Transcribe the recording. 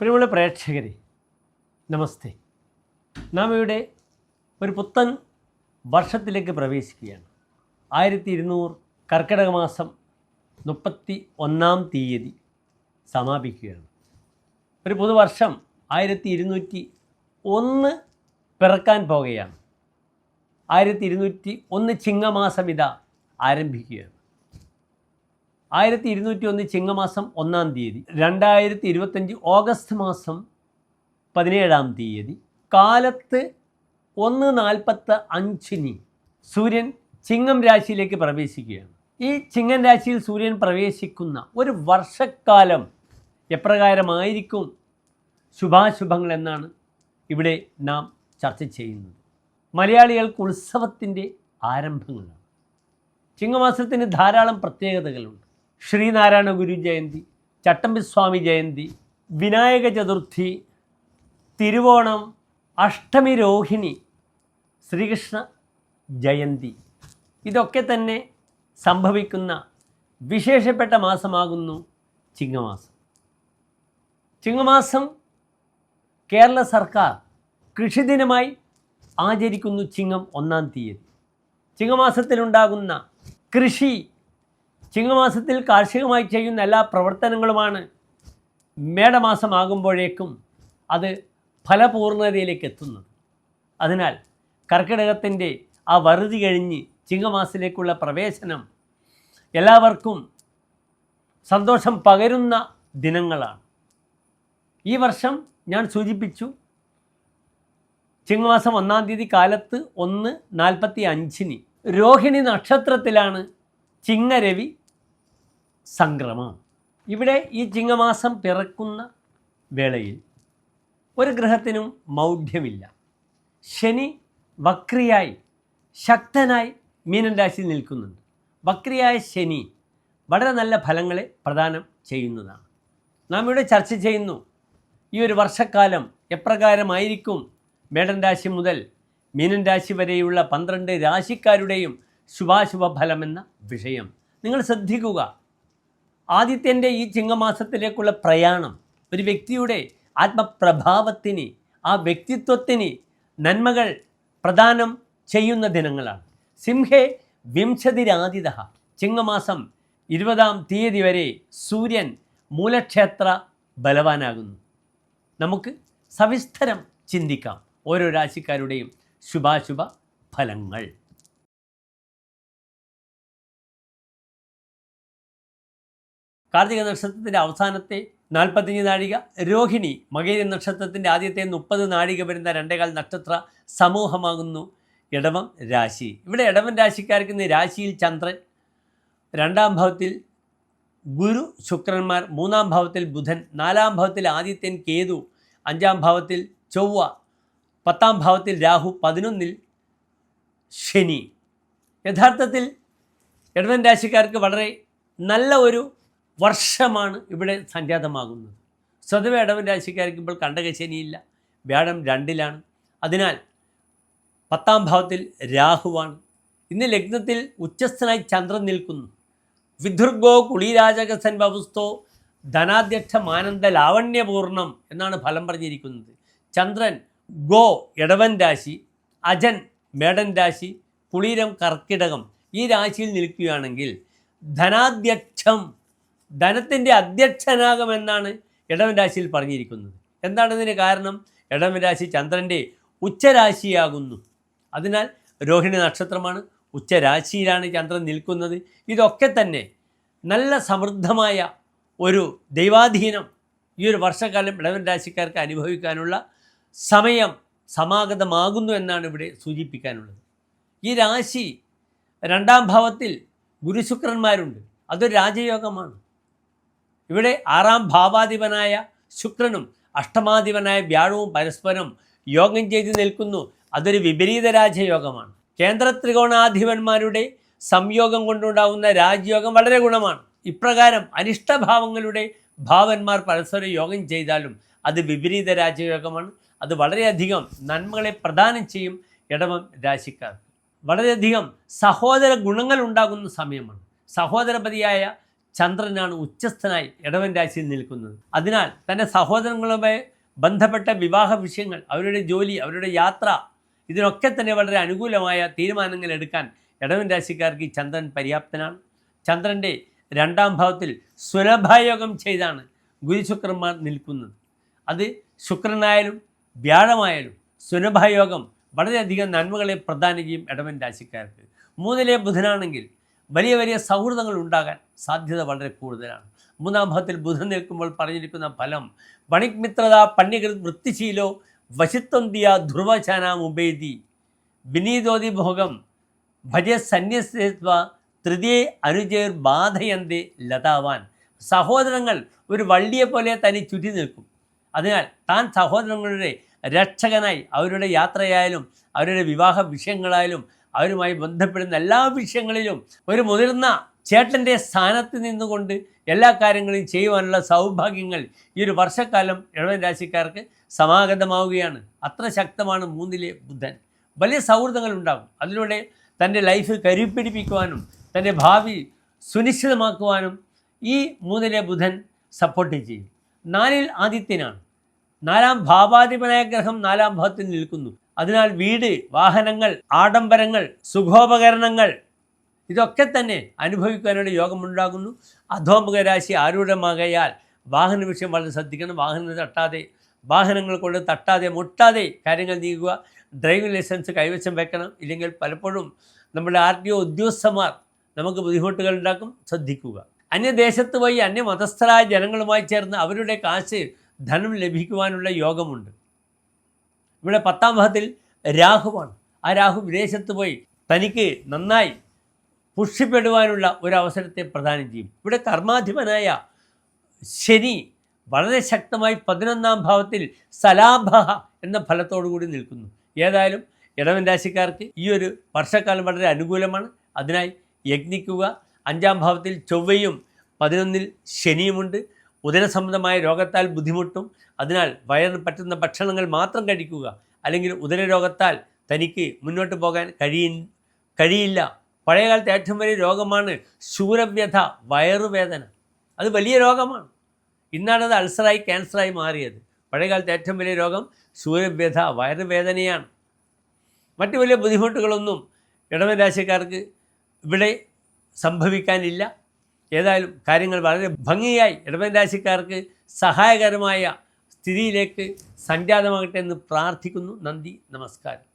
പ്രിയമുള്ള പ്രേക്ഷകരെ നമസ്തേ. നാം ഇവിടെ ഒരു പുത്തൻ വർഷത്തിലേക്ക് പ്രവേശിക്കുകയാണ്. ആയിരത്തി ഇരുന്നൂറ് കർക്കിടക മാസം മുപ്പത്തി ഒന്നാം തീയതി സമാപിക്കുകയാണ്. ഒരു പുതുവർഷം ആയിരത്തി ഇരുന്നൂറ്റി ഒന്ന് പിറക്കാൻ പോകുകയാണ് ആയിരത്തി ഇരുന്നൂറ്റി ഒന്ന് ചിങ്ങമാസം ഇതാ ആരംഭിക്കുകയാണ്. ആയിരത്തി ഇരുന്നൂറ്റി ഒന്ന് ചിങ്ങമാസം ഒന്നാം തീയതി രണ്ടായിരത്തി ഇരുപത്തഞ്ച് ഓഗസ്റ്റ് മാസം പതിനേഴാം തീയതി കാലത്ത് ഒന്ന് നാൽപ്പത്ത് അഞ്ചിന് സൂര്യൻ ചിങ്ങം രാശിയിലേക്ക് പ്രവേശിക്കുകയാണ്. ഈ ചിങ്ങൻ രാശിയിൽ സൂര്യൻ പ്രവേശിക്കുന്ന ഒരു വർഷക്കാലം എപ്രകാരമായിരിക്കും ശുഭാശുഭങ്ങൾ എന്നാണ് ഇവിടെ നാം ചർച്ച ചെയ്യുന്നത്. മലയാളികൾക്ക് ഉത്സവത്തിന്റെ ആരംഭങ്ങളാണ്. ചിങ്ങമാസത്തിന് ധാരാളം പ്രത്യേകതകളുണ്ട്. ശ്രീനാരായണ ഗുരു ജയന്തി ചട്ടമ്പിസ്വാമി ജയന്തി വിനായക ചതുർത്ഥി തിരുവോണം അഷ്ടമി രോഹിണി ശ്രീകൃഷ്ണ ജയന്തി. ഇതൊക്കെ തന്നെ സംഭവിക്കുന്ന വിശേഷപ്പെട്ട മാസമാകുന്നു ചിങ്ങമാസം. ചിങ്ങമാസം കേരള സർക്കാർ കൃഷിദിനമായി ആചരിക്കുന്നു ചിങ്ങം ഒന്നാം തീയതി. ചിങ്ങമാസത്തിലുണ്ടാകുന്ന കൃഷി ചിങ്ങമാസത്തിൽ കാർഷികമായി ചെയ്യുന്ന എല്ലാ പ്രവർത്തനങ്ങളുമാണ് മേടമാസമാകുമ്പോഴേക്കും അത് ഫലപൂർണതയിലേക്ക് എത്തുന്നത്. അതിനാൽ കർക്കിടകത്തിന്റെ ആ വറുതി കഴിഞ്ഞ് ചിങ്ങമാസത്തിലേക്കുള്ള പ്രവേശനം എല്ലാവർക്കും സന്തോഷം പകരുന്ന ദിനങ്ങളാണ്. ഈ വർഷം ഞാൻ സൂചിപ്പിച്ചു ചിങ്ങമാസം ഒന്നാം തീയതി കാലത്ത് ഒന്ന് നാൽപ്പത്തി അഞ്ചിന് രോഹിണി നക്ഷത്രത്തിലാണ് ചിങ്ങരവി സംക്രമം. ഇവിടെ ഈ ചിങ്ങമാസം പിറക്കുന്ന വേളയിൽ ഒരു ഗ്രഹത്തിനും മൗഢ്യമില്ല. ശനി വക്രിയായി ശക്തനായി മീനൻ രാശിയിൽ നിൽക്കുന്നുണ്ട്. വക്രിയായ ശനി വളരെ നല്ല ഫലങ്ങളെ പ്രദാനം ചെയ്യുന്നതാണ്. നാം ഇവിടെ ചർച്ച ചെയ്യുന്നു ഈ ഒരു വർഷക്കാലം എപ്രകാരമായിരിക്കും മേടൻ രാശി മുതൽ മീനൻ രാശി വരെയുള്ള പന്ത്രണ്ട് രാശിക്കാരുടെയും ശുഭാശുഭ ഫലമെന്ന വിഷയം. നിങ്ങൾ ശ്രദ്ധിക്കുക ആദിത്യന്റെ ഈ ചിങ്ങമാസത്തിലേക്കുള്ള പ്രയാണം ഒരു വ്യക്തിയുടെ ആത്മപ്രഭാവത്തിന് ആ വ്യക്തിത്വത്തിന് നന്മകൾ പ്രദാനം ചെയ്യുന്ന ദിനങ്ങളാണ്. സിംഹേ വിംശതിരാതിഥ ചിങ്ങമാസം ഇരുപതാം തീയതി വരെ സൂര്യൻ മൂലക്ഷേത്ര ബലവാനാകുന്നു. നമുക്ക് സവിസ്തരം ചിന്തിക്കാം. ഓരോ രാശിക്കാരുടെയും ശുഭാശുഭ ഫലങ്ങൾ കാർത്തിക നക്ഷത്രത്തിന്റെ അവസാനത്തെ നാൽപ്പത്തഞ്ച് നാഴിക രോഹിണി മകേരി നക്ഷത്രത്തിന്റെ ആദ്യത്തെ മുപ്പത് നാഴിക വരുന്ന രണ്ടേകാൽ നക്ഷത്ര സമൂഹമാകുന്നു. ഇടവം രാശി. ഇവിടെ ഇടവൻ രാശിക്കാർക്ക് ഇന്ന് രാശിയിൽ ചന്ദ്രൻ രണ്ടാം ഭാവത്തിൽ ഗുരു ശുക്രന്മാർ മൂന്നാം ഭാവത്തിൽ ബുധൻ നാലാം ഭാവത്തിൽ ആദിത്യൻ കേതു അഞ്ചാം ഭാവത്തിൽ ചൊവ്വ പത്താം ഭാവത്തിൽ രാഹു പതിനൊന്നിൽ ശനി. യഥാർത്ഥത്തിൽ ഇടവൻ രാശിക്കാർക്ക് വളരെ നല്ല ഒരു വർഷമാണ് ഇവിടെ സംജാതമാകുന്നത്. സ്വതവേ ഇടവൻ രാശിക്കാരിക്കുമ്പോൾ ഇപ്പോൾ കണ്ടകശനിയില്ല. വ്യാഴം രണ്ടിലാണ്. അതിനാൽ പത്താം ഭാവത്തിൽ രാഹുവാണ്. ഇന്ന് ലഗ്നത്തിൽ ഉച്ചസ്ഥനായി ചന്ദ്രൻ നിൽക്കുന്നു. വിദുർഗോ കുളീരാജകസൻ വപുസ്തോ ധനാധ്യക്ഷ മാനന്ദ ലാവണ്യപൂർണം എന്നാണ് ഫലം പറഞ്ഞിരിക്കുന്നത്. ചന്ദ്രൻ ഗോ ഇടവൻ രാശി അജൻ മേടൻ രാശി കുളീരം കർക്കിടകം ഈ രാശിയിൽ നിൽക്കുകയാണെങ്കിൽ ധനാധ്യക്ഷം ധനത്തിന്റെ അധ്യക്ഷനാകുമെന്നാണ് ഇടവൻ രാശിയിൽ പറഞ്ഞിരിക്കുന്നത്. എന്താണ് ഇതിന് കാരണം? ഇടവൻ രാശി ചന്ദ്രന്റെ ഉച്ചരാശിയാകുന്നു. അതിനാൽ രോഹിണി നക്ഷത്രമാണ് ഉച്ചരാശിയിലാണ് ചന്ദ്രൻ നിൽക്കുന്നത്. ഇതൊക്കെ തന്നെ നല്ല സമൃദ്ധമായ ഒരു ദൈവാധീനം ഈ ഒരു വർഷക്കാലം ഇടവൻ രാശിക്കാർക്ക് അനുഭവിക്കാനുള്ള സമയം സമാഗതമാകുന്നു എന്നാണ് ഇവിടെ സൂചിപ്പിക്കാനുള്ളത്. ഈ രാശി രണ്ടാം ഭാവത്തിൽ ഗുരുശുക്രന്മാരുണ്ട്. അതൊരു രാജയോഗമാണ്. ഇവിടെ ആറാം ഭാവാധിപനായ ശുക്രനും അഷ്ടമാധിപനായ വ്യാഴവും പരസ്പരം യോഗം ചെയ്ത് നിൽക്കുന്നു. അതൊരു വിപരീത രാജയോഗമാണ്. കേന്ദ്ര ത്രികോണാധിപന്മാരുടെ സംയോഗം കൊണ്ടുണ്ടാവുന്ന രാജയോഗം വളരെ ഗുണമാണ്. ഇപ്രകാരം അനിഷ്ടഭാവങ്ങളുടെ ഭാവന്മാർ പരസ്പരം യോഗം ചെയ്താലും അത് വിപരീത രാജയോഗമാണ്. അത് വളരെയധികം നന്മകളെ പ്രദാനം ചെയ്യും ഇടവം രാശിക്കാർക്ക്. വളരെയധികം സഹോദര ഗുണങ്ങൾ ഉണ്ടാകുന്ന സമയമാണ്. സഹോദരപതിയായ ചന്ദ്രനാണ് ഉച്ചസ്ഥനായി ഇടവൻ രാശിയിൽ നിൽക്കുന്നത്. അതിനാൽ തന്റെ സഹോദരങ്ങളുമായി ബന്ധപ്പെട്ട വിവാഹ വിഷയങ്ങൾ അവരുടെ ജോലി അവരുടെ യാത്ര ഇതിനൊക്കെ തന്നെ വളരെ അനുകൂലമായ തീരുമാനങ്ങൾ എടുക്കാൻ ഇടവൻ രാശിക്കാർക്ക് ഈ ചന്ദ്രൻ പര്യാപ്തനാണ്. ചന്ദ്രന്റെ രണ്ടാം ഭാവത്തിൽ സുലഭായോഗം ചെയ്താണ് ഗുരുശുക്രന്മാർ നിൽക്കുന്നത്. അത് ശുക്രനായാലും വ്യാഴമായാലും സുലഭയോഗം വളരെയധികം നന്മകളെ പ്രദാനം ചെയ്യും ഇടവൻ രാശിക്കാർക്ക്. മൂന്നിലെ ബുധനാണെങ്കിൽ വലിയ വലിയ സൗഹൃദങ്ങൾ ഉണ്ടാകാൻ സാധ്യത വളരെ കൂടുതലാണ്. മൂന്നാം ഭാഗത്തിൽ ബുധൻ നിൽക്കുമ്പോൾ പറഞ്ഞിരിക്കുന്ന ഫലം വണിക് മിത്രത പണ്യകൃത് വൃത്തിശീലോ വശിത്വം ധ്രുവചാന ഉപേതി വിനീതോതി ഭോഗം ഭജ സന്യസ്വ തൃതീയ അനുജയർ ബാധയന്തി ലതാവാൻ. സഹോദരങ്ങൾ ഒരു വള്ളിയെ പോലെ തനി ചുറ്റി നിൽക്കും. അതിനാൽ താൻ സഹോദരങ്ങളുടെ രക്ഷകനായി അവരുടെ യാത്രയായാലും അവരുടെ വിവാഹ വിഷയങ്ങളായാലും അവരുമായി ബന്ധപ്പെടുന്ന എല്ലാ വിഷയങ്ങളിലും ഒരു മുതിർന്ന ചേട്ടന്റെ സ്ഥാനത്ത് നിന്നുകൊണ്ട് എല്ലാ കാര്യങ്ങളും ചെയ്യുവാനുള്ള സൗഭാഗ്യങ്ങൾ ഈ ഒരു വർഷക്കാലം ഇളവൻ രാശിക്കാർക്ക് സമാഗതമാവുകയാണ്. അത്ര ശക്തമാണ് മൂന്നിലെ ബുധൻ. വലിയ സൗഹൃദങ്ങൾ ഉണ്ടാകും. അതിലൂടെ തന്റെ ലൈഫ് കരുപ്പിടിപ്പിക്കുവാനും തന്റെ ഭാവി സുനിശ്ചിതമാക്കുവാനും ഈ മൂന്നിലെ ബുധൻ സപ്പോർട്ട് ചെയ്യും. നാലിൽ ആദിത്യനാണ്. നാലാം ഭാവാധിപനായ ഗ്രഹം നാലാം ഭാവത്തിൽ നിൽക്കുന്നു. അതിനാൽ വീട് വാഹനങ്ങൾ ആഡംബരങ്ങൾ സുഖോപകരണങ്ങൾ ഇതൊക്കെ തന്നെ അനുഭവിക്കാനുള്ള യോഗമുണ്ടാകുന്നു. അധോമുഖരാശി ആരൂഢമാകയാൽ വാഹന വിഷയം വളരെ ശ്രദ്ധിക്കണം. വാഹനം തട്ടാതെ വാഹനങ്ങൾ കൊണ്ട് തട്ടാതെ മുട്ടാതെ കാര്യങ്ങൾ നീങ്ങുക ഡ്രൈവിംഗ് ലൈസൻസ് കൈവശം വെക്കണം. ഇല്ലെങ്കിൽ പലപ്പോഴും നമ്മുടെ ആർ ടി ഒ ഉദ്യോഗസ്ഥന്മാർ നമുക്ക് ബുദ്ധിമുട്ടുകൾ ഉണ്ടാക്കും. ശ്രദ്ധിക്കുക. അന്യദേശത്ത് പോയി അന്യമതസ്ഥരായ ജനങ്ങളുമായി ചേർന്ന് അവരുടെ കാശ് ധനം ലഭിക്കുവാനുള്ള യോഗമുണ്ട്. ഇവിടെ പത്താം ഭാഗത്തിൽ രാഹുവാണ് ആ രാഹു വിദേശത്ത് പോയി തനിക്ക് നന്നായി പുഷ്ടിപ്പെടുവാനുള്ള ഒരു അവസരത്തെ പ്രദാനം ചെയ്യും. ഇവിടെ കർമാധിപനായ ശനി വളരെ ശക്തമായി പതിനൊന്നാം ഭാവത്തിൽ സലാഭ എന്ന ഫലത്തോടു കൂടി നിൽക്കുന്നു. ഏതായാലും ഇടവൻ രാശിക്കാർക്ക് ഈ ഒരു വർഷക്കാലം വളരെ അനുകൂലമാണ്. അതിനായി യജ്ഞിക്കുക. അഞ്ചാം ഭാവത്തിൽ ചൊവ്വയും പതിനൊന്നിൽ ശനിയുമുണ്ട്. ഉദരസംബന്ധമായ രോഗത്താൽ ബുദ്ധിമുട്ടും അതിനാൽ വയറിന് പറ്റുന്ന ഭക്ഷണങ്ങൾ മാത്രം കഴിക്കുക അല്ലെങ്കിൽ ഉദരരോഗത്താൽ തനിക്ക് മുന്നോട്ട് പോകാൻ കഴിയ കഴിയില്ല. പഴയകാലത്തെ ഏറ്റവും വലിയ രോഗമാണ് ശൂരവ്യഥ വയറുവേദന. അത് വലിയ രോഗമാണ്. ഇന്നാണ് അത് അൾസറായി ക്യാൻസറായി മാറിയത്. പഴയകാലത്തെ ഏറ്റവും വലിയ രോഗം ശൂരവ്യഥ വയറുവേദനയാണ്. മറ്റു വലിയ ബുദ്ധിമുട്ടുകളൊന്നും ഇടവൻ രാശിക്കാർക്ക് ഇവിടെ സംഭവിക്കാനില്ല. ഏതായാലും കാര്യങ്ങൾ വളരെ ഭംഗിയായി ഇടവൻ രാശിക്കാർക്ക് സഹായകരമായ സ്ഥിതിയിലേക്ക് സംജാതമാകട്ടെ എന്ന് പ്രാർത്ഥിക്കുന്നു. നന്ദി നമസ്കാരം.